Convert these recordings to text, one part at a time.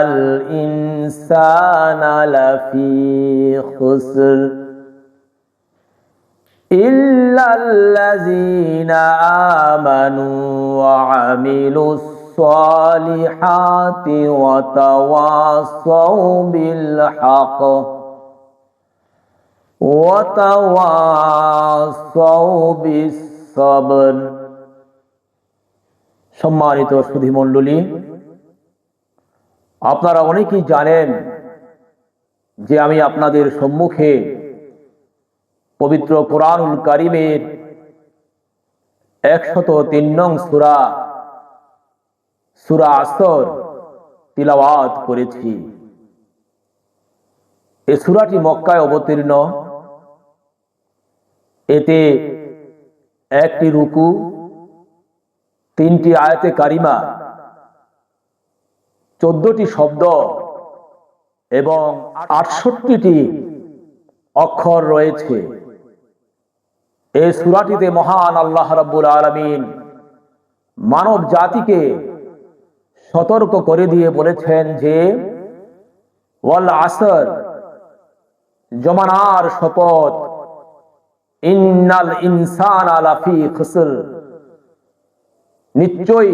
الإنسان لفي خسر إلا الذين آمنوا وعملوا الصالحات وتواصوا بالحق وتواصوا بالصبر সম্মানিত সুধীমণ্ডলী আপনারা অনেকেই জানেন যে আমি আপনাদের সম্মুখে পবিত্র কোরআনুল কারিমের একশত তিন নং সুরা সুরা আসর তিলাওয়াত করেছি। এ সুরাটি মক্কায় অবতীর্ণ। এতে একটি রুকু, তিনটি আয়তে কারিমা চোদ্দটি শব্দ এবং আটষট্টিটি অক্ষর রয়েছে। এই সুরাটিতে মহান আল্লাহ রাব্বুল আলমিন মানব জাতিকে সতর্ক করে দিয়ে বলেছেন যে, ওয়াল আসর, জমানার শপথ, ইন্নাল ইনসান আলাফি খসর। নিশ্চয়ই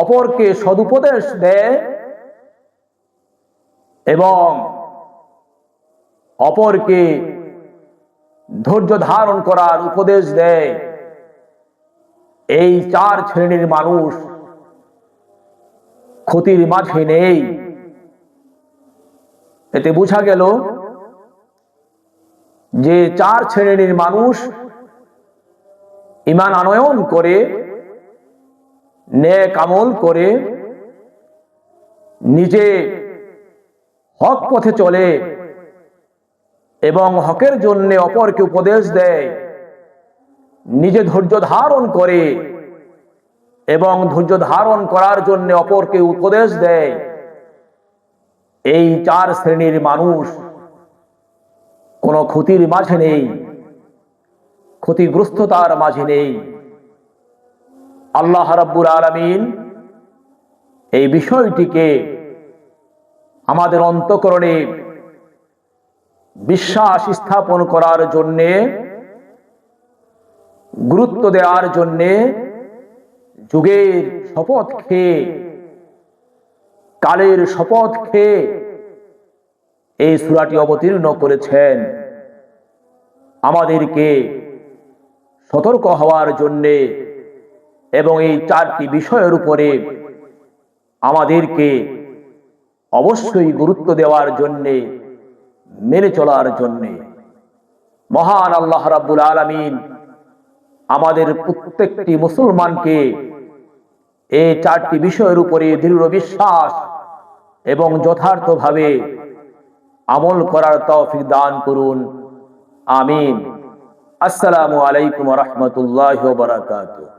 অপরকে সদুপদেশ দেয় এবং অপরকে ধৈর্য ধারণ করার উপদেশ দেয়। এই চার শ্রেণির মানুষ ক্ষতির মাঝে নেই। এতে বোঝা গেল যে চার শ্রেণির মানুষ ইমান আনয়ন করে নেক আমল করে নিজে হক পথে চলে এবং হকের জন্য অপরকে উপদেশ দেয়, নিজে ধৈর্য ধারণ করে এবং ধৈর্য ধারণ করার জন্য অপরকে উপদেশ দেয়। এই চার শ্রেণির মানুষ কোনো ক্ষতির মাঝে নেই, ক্ষতিগ্রস্ততার মাঝে নেই। আল্লাহ রাব্বুর আলমিন এই বিষয়টিকে আমাদের অন্তকরণে বিশ্বাস স্থাপন করার জন্যে, গুরুত্ব দেওয়ার জন্যে, যুগের শপথ খেয়ে, কালের শপথ খেয়ে এই সুরাটি অবতীর্ণ করেছেন। আমাদেরকে সতর্ক হওয়ার জন্যে এবং এই চারটি বিষয়ের উপরে আমাদেরকে অবশ্যই গুরুত্ব দেওয়ার জন্যে, মেনে চলার জন্যে মহান আল্লাহ রাব্বুল আলমিন আমাদের প্রত্যেকটি মুসলমানকে এই চারটি বিষয়ের উপরে দৃঢ় বিশ্বাস এবং যথার্থভাবে আমল করার তৌফিক দান করুন। আমিন। আসসালামু আলাইকুম রহমতুল্লাহ বারাকাতুহ।